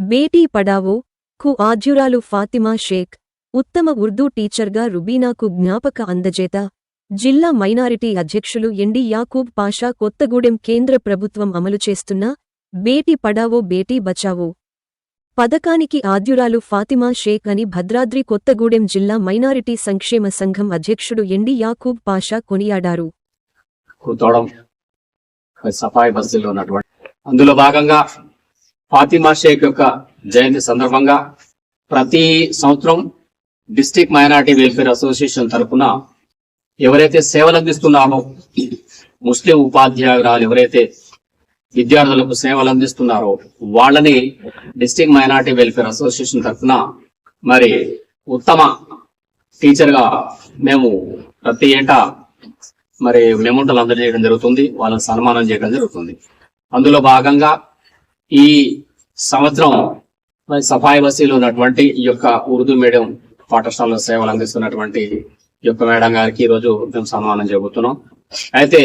బేటీ పడావో కు ఆద్యురాలు ఫాతిమా షేక్ ఉత్తమ ఉర్దూ టీచర్గా రుబీనాకు జ్ఞాపక అందజేత. జిల్లా మైనారిటీ అధ్యక్షులు ఎండి యాకూబ్ పాషా కొత్తగూడెం కేంద్ర ప్రభుత్వం అమలు చేస్తున్న బేటీ పడావో బేటీ బచావో. పథకానికి ఆద్యురాలు ఫాతిమా షేక్ అని భద్రాద్రి కొత్తగూడెం జిల్లా మైనారిటీ సంక్షేమ సంఘం అధ్యక్షుడు ఎండి యాకూబ్ పాషా కొనియాడారు. అందులో భాగంగా ఫాతిమా షేక్ యొక్క జయంతి సందర్భంగా ప్రతి సంవత్సరం డిస్టిక్ మైనార్టీ వెల్ఫేర్ అసోసియేషన్ తరఫున ఎవరైతే సేవలు అందిస్తున్నారో ముస్లిం ఉపాధ్యాయురాలు ఎవరైతే విద్యార్థులకు సేవలు అందిస్తున్నారో వాళ్ళని డిస్టిక్ మైనార్టీ వెల్ఫేర్ అసోసియేషన్ తరఫున మరి ఉత్తమ టీచర్గా మేము ప్రతి ఏటా మరి మెమోంటలు అందజేయడం జరుగుతుంది. వాళ్ళని సన్మానం చేయడం జరుగుతుంది. అందులో భాగంగా ఈ సంవత్సరం సఫాయి బస్సీలో ఉన్నటువంటి ఈ యొక్క ఉర్దూ మీడియం పాఠశాలలో సేవలు అందిస్తున్నటువంటి ఈ యొక్క మేడం గారికి ఈరోజు మేము సన్మానం చెబుతున్నాం అయితే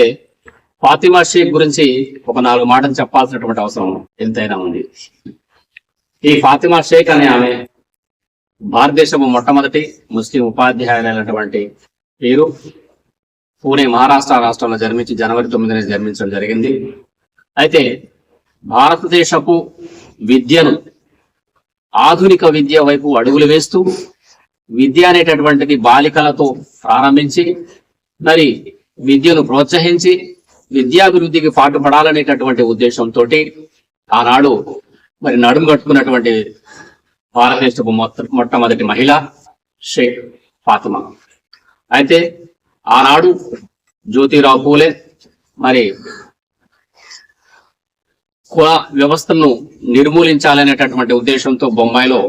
ఫాతిమా షేక్ గురించి ఒక నాలుగు మాటలు చెప్పాల్సినటువంటి అవసరం ఎంతైనా ఉంది. ఈ ఫాతిమా షేక్ అనే ఆమె భారతదేశపు మొట్టమొదటి ముస్లిం ఉపాధ్యాయులైనటువంటి వీరు పూణే మహారాష్ట్ర రాష్ట్రంలో జన్మించి జనవరి తొమ్మిదిన జన్మించడం జరిగింది. అయితే భారతదేశపు విద్యను ఆధునిక విద్య వైపు అడుగులు వేస్తూ విద్య అనేటటువంటిది బాలికలతో ప్రారంభించి మరి విద్యను ప్రోత్సహించి విద్యాభివృద్ధికి పాటుపడాలనేటటువంటి ఉద్దేశంతో ఆనాడు మరి నడుము కట్టుకున్నటువంటి భారతదేశపు మొత్త మొట్టమొదటి మహిళ షేక్ ఫాతిమా. అయితే ఆనాడు జ్యోతిరావు పూలే మరి కుల వ్యవస్థను నిర్మూలించాలనేటటువంటి ఉద్దేశంతో బొంబాయిలో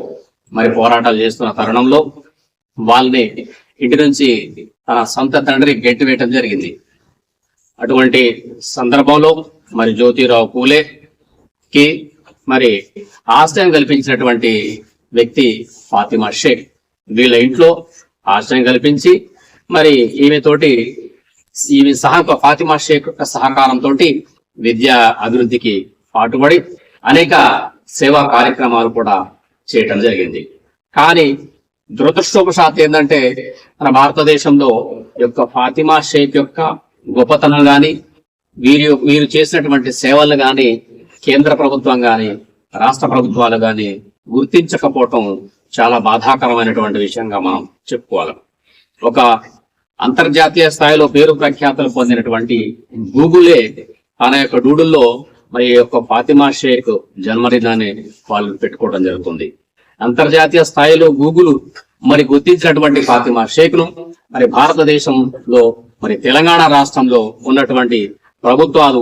మరి పోరాటాలు చేస్తున్న తరుణంలో వాళ్ళని ఇంటి నుంచి తన సొంత తండ్రి గెట్టి వేయటం జరిగింది. అటువంటి సందర్భంలో మరి జ్యోతిరావు పూలే కి మరి ఆశ్రయం కల్పించినటువంటి వ్యక్తి ఫాతిమా షేక్. వీళ్ళ ఇంట్లో ఆశ్రయం కల్పించి మరి ఈమె తోటి ఈమె సహ ఫాతిమా షేక్ యొక్క సహకారంతో విద్యా అభివృద్ధికి పాటుపడి అనేక సేవా కార్యక్రమాలు కూడా చేయటం జరిగింది. కానీ దురదృష్టోపశాత్ ఏంటంటే మన భారతదేశంలో యొక్క ఫాతిమా షేక్ యొక్క గొప్పతనం గాని వీరి వీరు చేసినటువంటి సేవలు గాని కేంద్ర ప్రభుత్వం గాని రాష్ట్ర ప్రభుత్వాలు గాని గుర్తించకపోవటం చాలా బాధాకరమైనటువంటి విషయంగా మనం చెప్పుకోవాలి. ఒక అంతర్జాతీయ స్థాయిలో పేరు ప్రఖ్యాతలు పొందినటువంటి గూగులే తన యొక్క డూడుల్లో మరి ఈ యొక్క ఫాతిమా షేక్ జన్మదినాన్ని వాళ్ళు పెట్టుకోవడం జరుగుతుంది. అంతర్జాతీయ స్థాయిలో గూగుల్ మరి గుర్తించినటువంటి ఫాతిమా షేక్ను మరి భారతదేశంలో మరి తెలంగాణ రాష్ట్రంలో ఉన్నటువంటి ప్రభుత్వాలు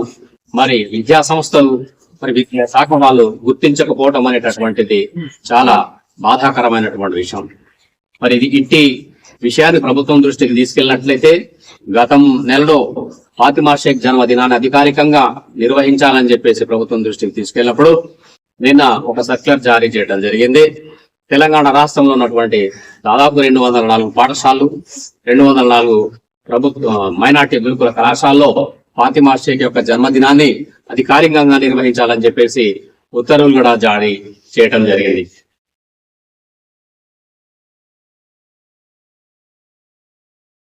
మరి విద్యా సంస్థలు మరి విద్యా శాఖ వాళ్ళు గుర్తించకపోవటం అనేటటువంటిది చాలా బాధాకరమైనటువంటి విషయం. మరి ఇది ఇట్టి విషయాన్ని ప్రభుత్వం దృష్టికి తీసుకెళ్ళినట్లయితే గతం నెలలో ఫాతిమా షేక్ జన్మదినాన్ని అధికారికంగా నిర్వహించాలని చెప్పేసి ప్రభుత్వం దృష్టికి తీసుకెళ్ళినప్పుడు నిన్న ఒక సర్క్యులర్ జారీ చేయడం జరిగింది. తెలంగాణ రాష్ట్రంలో ఉన్నటువంటి దాదాపు రెండు వందల నాలుగు పాఠశాలలు రెండు వందల నాలుగు ప్రభుత్వ మైనార్టీ గురుకుల కళాశాలలో ఫాతిమా షేక్ యొక్క జన్మదినాన్ని అధికారికంగా నిర్వహించాలని చెప్పేసి ఉత్తర్వులు కూడా జారీ చేయడం జరిగింది.